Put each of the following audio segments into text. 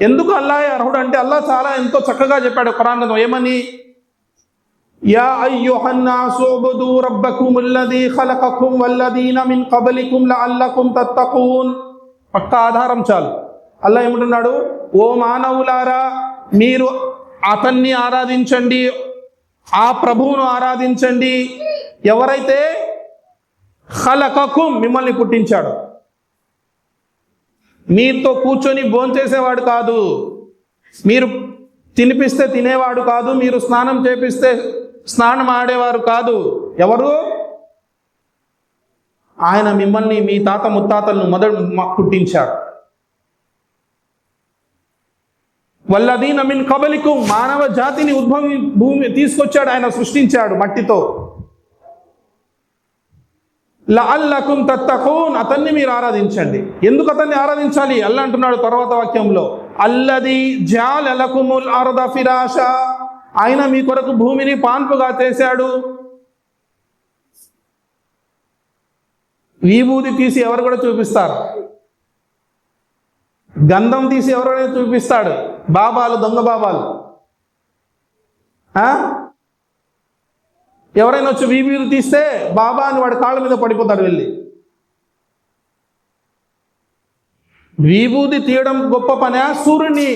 ఎందుకు అల్లా అర్హుడు అంటే అల్లా చాలా ఎంతో చక్కగా చెప్పాడు ఖురాన్ ఏమని? యా అయ్యుహన్నాసు ఉబుదు రబ్బకుమ్ అల్లదీ ఖలకకుమ్ వల్లదీన మిన్ కబలికుమ్ లఅల్లకుం తత్తఖూన్. పక్క ఆధారం చాలు. అల్లా ఏమంటున్నాడు? ఓ మానవులారా మీరు అతన్ని ఆరాధించండి ఆ ప్రభువును ఆరాధించండి. ఎవరైతే? ఖలకకుం మిమ్మల్ని పుట్టించాడు. మీతో కూర్చొని భోంచేసేవాడు కాదు. మీరు తినిపిస్తే తినేవాడు కాదు మీరు స్నానం చేపిస్తే స్నానం ఆడేవారు కాదు. ఎవరు? ఆయన మిమ్మల్ని మీ తాత ముత్తాతలను మొదటి పుట్టించాడు వల్లదీన మిన్ కబలికు మానవ జాతిని ఉద్భవి భూమి తీసుకొచ్చాడు ఆయన సృష్టించాడు మట్టితో. లఅల్లకుం తత్తఖూన్. అతన్ని మీరు ఆరాధించండి. ఎందుకు అతన్ని ఆరాధించాలి? అల్లా అంటున్నాడు తర్వాత వాక్యంలో. అల్లది జాలకుముల్ అర్ద ఫిరాష. ఆయన మీ కొరకు భూమిని పాన్పుగా చేశాడు. విభూది తీసి ఎవరు కూడా చూపిస్తారు? గంధం తీసి ఎవరైనా చూపిస్తాడు? బాబాలు దొంగ బాబాలు. ఆ? ఎవరైనా వచ్చి వీవీలు తీస్తే బాబా అని వాడి కాళ్ళ మీద పడిపోతాడు వెళ్ళి. విభూతి తీయడం గొప్ప పని. సూర్యుని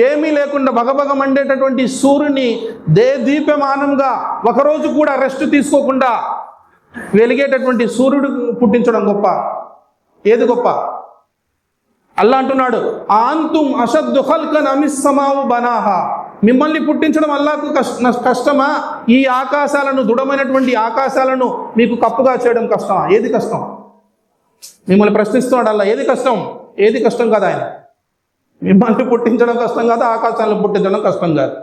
ఏమీ లేకుండా బగబగ మండేటటువంటి సూర్యుని దే దీపమానంగా ఒకరోజు కూడా రెస్ట్ తీసుకోకుండా వెలిగేటటువంటి సూర్యుడు పుట్టించడం గొప్ప. ఏది గొప్ప? అల్లా అంటున్నాడు ఆంతుం అషద్దు ఖల్కన్ అమిస్సమావు బనాహా. మిమ్మల్ని పుట్టించడం అల్లాకు కష్ట కష్టమా? ఈ ఆకాశాలను దృఢమైనటువంటి ఆకాశాలను మీకు కప్పుగా చేయడం కష్టమా? ఏది కష్టం? మిమ్మల్ని ప్రశ్నిస్తున్నాడు అల్లా ఏది కష్టం? ఏది కష్టం కాదు ఆయన. మిమ్మల్ని పుట్టించడం కష్టం కాదు ఆకాశాలను పుట్టించడం కష్టం కాదు.